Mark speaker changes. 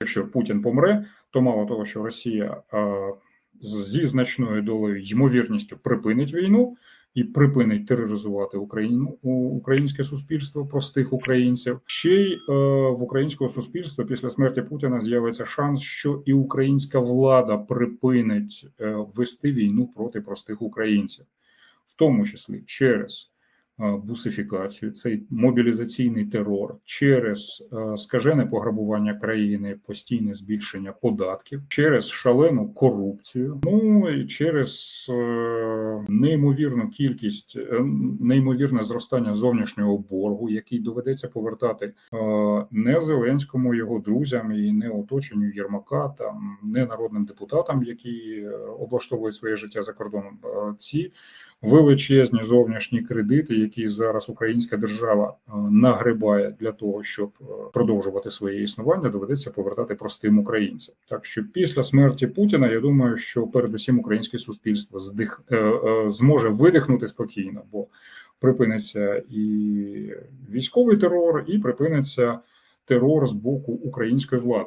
Speaker 1: Якщо Путін помре, то мало того, що Росія е, зі значною долею ймовірністю припинить війну і припинить тероризувати Україну українське суспільство, простих українців. Ще й е, в українського суспільства після смерті Путіна з'явиться шанс, що і українська влада припинить е, вести війну проти простих українців, в тому числі через бусифікацію, цей мобілізаційний терор, через е, скажене пограбування країни, постійне збільшення податків, через шалену корупцію, ну і через е, неймовірну кількість, е, неймовірне зростання зовнішнього боргу, який доведеться повертати е, не Зеленському, його друзям і не оточенню Єрмака, там не народним депутатам, які е, облаштовують своє життя за кордоном. Ці величезні зовнішні кредити, які зараз українська держава нагрибає для того, щоб продовжувати своє існування, доведеться повертати простим українцям. Так що після смерті Путіна я думаю, що передусім українське суспільство здих зможе видихнути спокійно, бо припиниться і військовий терор, і припиниться терор з боку української влади.